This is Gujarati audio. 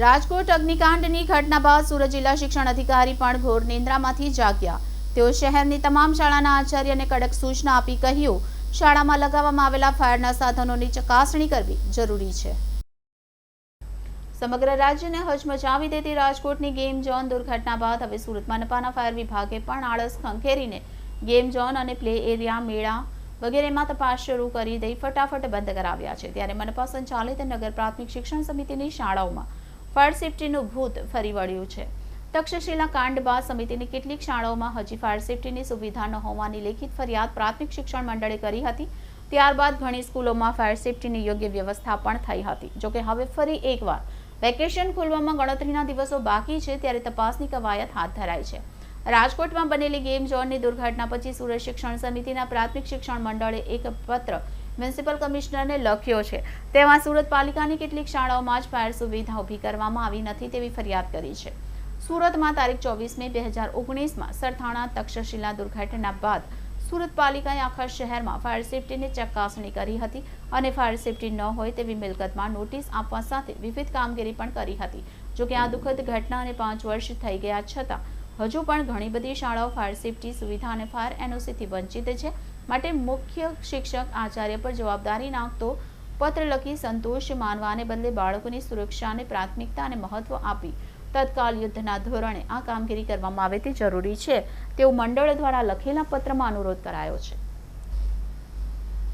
રાજકોટ અગ્નિકાંડની ઘટના બાદ સુરત જિલ્લા શિક્ષણ અધિકારી પણ ઘોર નિંદ્રામાંથી જાગ્યા. તેઓ શહેરની તમામ શાળાના આચાર્યને કડક સૂચના આપી કહ્યું, શાળામાં લગાવવામાં આવેલા ફાયરના સાધનોની ચકાસણી કરવી જરૂરી છે. સમગ્ર રાજ્યને હચમચાવી દેતી રાજકોટની ગેમ ઝોન દુર્ઘટના બાદ હવે સુરતમાં મનપાના ફાયર વિભાગે પણ આળસ ખંખેરીને ગેમ ઝોન અને પ્લે એરિયા, મેળા વગેરેમાં તપાસ શરૂ કરી દઈ ફટાફટ બંધ કરાવ્યા છે. ત્યારે મનપા સંચાલિત નગર પ્રાથમિક શિક્ષણ સમિતિની શાળાઓમાં ફાયર સેફટીનું ભૂત ફરી વળ્યું છે. તક્ષશિલા કાંડ બાદ સમિતિની કેટલીક શાળાઓમાં હજી ફાયર સેફટીની સુવિધા ન હોવાની લેખિત ફરિયાદ પ્રાથમિક શિક્ષણ મંડળે કરી હતી. ત્યારબાદ ઘણી સ્કૂલોમાં ફાયર સેફટીની યોગ્ય વ્યવસ્થા પણ થઈ હતી. જોકે હવે ફરી એકવાર વેકેશન ખુલવામાં ગણતરીના દિવસો બાકી છે ત્યારે તપાસની કવાયત હાથ ધરાઈ છે. રાજકોટમાં બનેલી ગેમ ઝોનની દુર્ઘટના પછી સુરત શિક્ષણ સમિતિના પ્રાથમિક શિક્ષણ મંડળે એક પત્ર મ્યુનિસિપલ કમિશનરને લખ્યો છે. તેમાં સુરત પાલિકાની કેટલીક શાળાઓમાં જ ફાયર સુવિધા ઊભી કરવામાં આવી નથી તેવી ફરિયાદ કરી છે. સુરતમાં તારીખ ચોવીસ મે બે હજાર ઓગણીસમાં સરથાણા તક્ષશિલા દુર્ઘટના બાદ સુરત પાલિકાએ આખા શહેરમાં ફાયર સેફટીની ચકાસણી કરી હતી અને ફાયર સેફટી ન હોય તેવી મિલકતમાં નોટિસ આપવા સાથે વિવિધ કામગીરી પણ કરી હતી. જોકે આ દુઃખદ ઘટના અને પાંચ વર્ષ થઈ ગયા છતાં હજુ પણ ઘણી બધી શાળાઓ ફાયર સેફટી સુવિધા અને ફાયર એનઓસીથી વંચિત છે. માટે મુખ્ય શિક્ષક આચાર્ય પર જવાબદારી નાખતો પત્ર લખી સંતોષ માનવાને બદલે બાળકોની સુરક્ષાને પ્રાથમિકતા અને મહત્વ આપી તત્કાલ યુદ્ધના ધોરણે આ કામગીરી કરવામાં આવે તે જરૂરી છે. તેવું મંડળ દ્વારા લખેલા પત્રમાં અનુરોધ કરાયો છે.